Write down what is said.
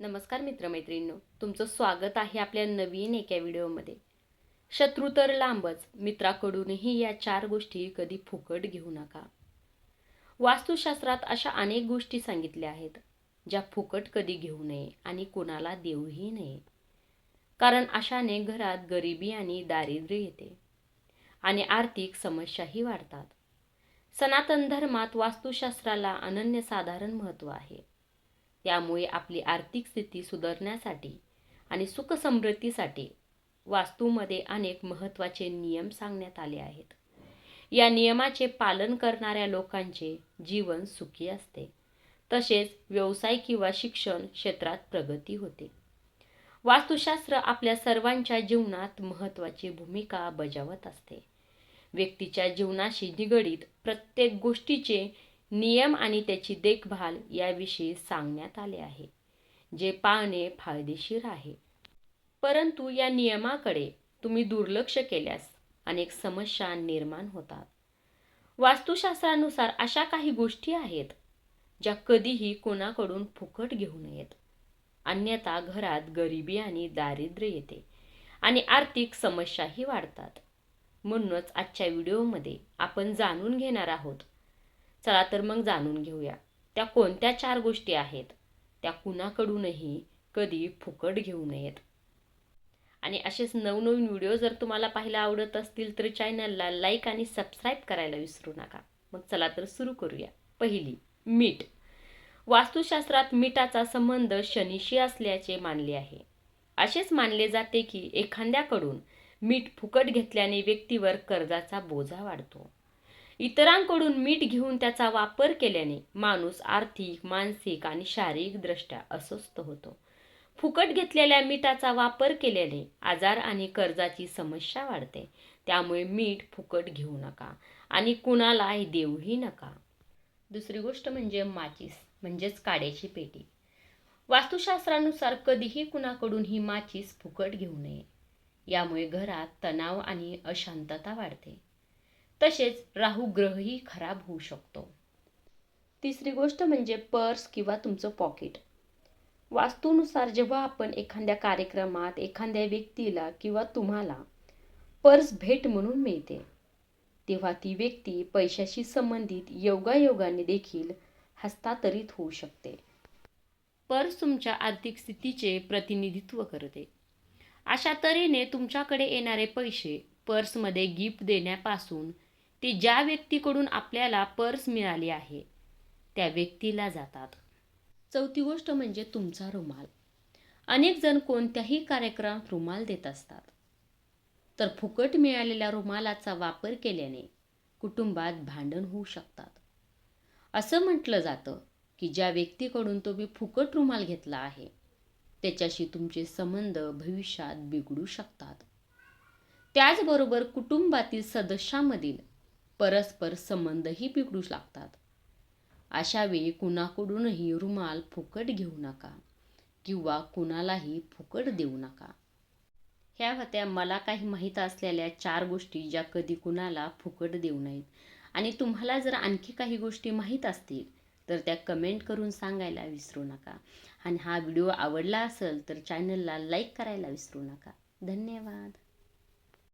नमस्कार मित्रमैत्रिणींनो तुमचं स्वागत आहे आपल्या नवीन एका व्हिडिओमध्ये. शत्रू तर लांबच मित्राकडूनही या चार गोष्टी कधी फुकट घेऊ नका. वास्तुशास्त्रात अशा अनेक गोष्टी सांगितल्या आहेत ज्या फुकट कधी घेऊ नये आणि कोणाला देऊही नये. कारण अशाने घरात गरिबी आणि दारिद्र्य येते आणि आर्थिक समस्याही वाढतात. सनातन धर्मात वास्तुशास्त्राला अनन्यसाधारण महत्त्व आहे. त्यामुळे आपली आर्थिक स्थिती सुधारण्यासाठी आणि सुखसमृद्धीसाठी वास्तूमध्ये अनेक महत्त्वाचे नियम सांगण्यात आले आहेत. या नियमाचे पालन करणाऱ्या लोकांचे जीवन सुखी असते. तसेच व्यवसाय किंवा शिक्षण क्षेत्रात प्रगती होते. वास्तुशास्त्र आपल्या सर्वांच्या जीवनात महत्त्वाची भूमिका बजावत असते. व्यक्तीच्या जीवनाशी निगडीत प्रत्येक गोष्टीचे नियम आणि त्याची देखभाल याविषयी सांगण्यात आले आहे जे पाळणे फायदेशीर आहे. परंतु या नियमाकडे तुम्ही दुर्लक्ष केल्यास अनेक समस्या निर्माण होतात. वास्तुशास्त्रानुसार अशा काही गोष्टी आहेत ज्या कधीही कोणाकडून फुकट घेऊ नयेत. अन्यथा घरात गरिबी आणि दारिद्र्य येते आणि आर्थिक समस्याही वाढतात. म्हणूनच आजच्या व्हिडिओमध्ये आपण जाणून घेणार आहोत चला तर मग जाणून घेऊया. त्या कोणत्या चार गोष्टी आहेत? त्या कुणाकडूनही कधी फुकट घेऊ नयेत. आणि असेच नवनवीन व्हिडिओ जर तुम्हाला पाहायला आवडत असतील तर चॅनलला लाईक आणि सबस्क्राईब करायला विसरू नका. मग चला तर सुरू करूया. पहिली मीठ. वास्तुशास्त्रात मीठाचा संबंध शनीशी असल्याचे मानले आहे. असेच मानले जाते की एखाद्याकडून मीठ फुकट घेतल्याने व्यक्तीवर कर्जाचा बोजा वाढतो. इतरांकडून मीठ घेऊन त्याचा वापर केल्याने माणूस आर्थिक मानसिक आणि शारीरिकदृष्ट्या अस्वस्थ होतो. फुकट घेतलेल्या मीठाचा वापर केल्याने आजार आणि कर्जाची समस्या वाढते. त्यामुळे मीठ फुकट घेऊ नका आणि कुणालाही देऊही नका. दुसरी गोष्ट म्हणजे माचीस म्हणजेच काड्याची पेटी. वास्तुशास्त्रानुसार कधीही कुणाकडून ही माचीस फुकट घेऊ नये. यामुळे घरात तणाव आणि अशांतता वाढते. तसेच राहू ग्रहही खराब होऊ शकतो. तिसरी गोष्ट म्हणजे पर्स किंवा तुमचं पॉकेट. वास्तूनुसार जेव्हा आपण एखाद्या कार्यक्रमात एखाद्या व्यक्तीला किंवा तुम्हाला पर्स भेट म्हणून मिळते तेव्हा ती व्यक्ती पैशाशी संबंधित योगायोगाने देखील हस्तांतरित होऊ शकते. पर्स तुमच्या आर्थिक स्थितीचे प्रतिनिधित्व करते. अशा तऱ्हेने तुमच्याकडे येणारे पैसे पर्समध्ये गिफ्ट देण्यापासून ती ज्या व्यक्तीकडून आपल्याला पर्स मिळाली आहे त्या व्यक्तीला जातात. चौथी गोष्ट म्हणजे तुमचा रुमाल. अनेक जण कोणत्याही कार्यक्रमात रुमाल देत असतात. तर फुकट मिळालेल्या रुमालाचा वापर केल्याने कुटुंबात भांडण होऊ शकतात. असं म्हटलं जातं की ज्या व्यक्तीकडून तुम्ही फुकट रुमाल घेतला आहे त्याच्याशी तुमचे संबंध भविष्यात बिघडू शकतात. त्याचबरोबर कुटुंबातील सदस्यामधील परस्पर संबंधही बिघडू लागतात. अशा वेळी कुणाकडूनही रुमाल फुकट घेऊ नका किंवा कुणालाही फुकट देऊ नका. ह्या होत्या मला काही माहीत असलेल्या चार गोष्टी ज्या कधी कुणाला फुकट देऊ नयेत. आणि तुम्हाला जर आणखी काही गोष्टी माहीत असतील तर त्या कमेंट करून सांगायला विसरू नका. आणि हा व्हिडिओ आवडला असेल तर चॅनलला लाईक करायला विसरू नका. धन्यवाद.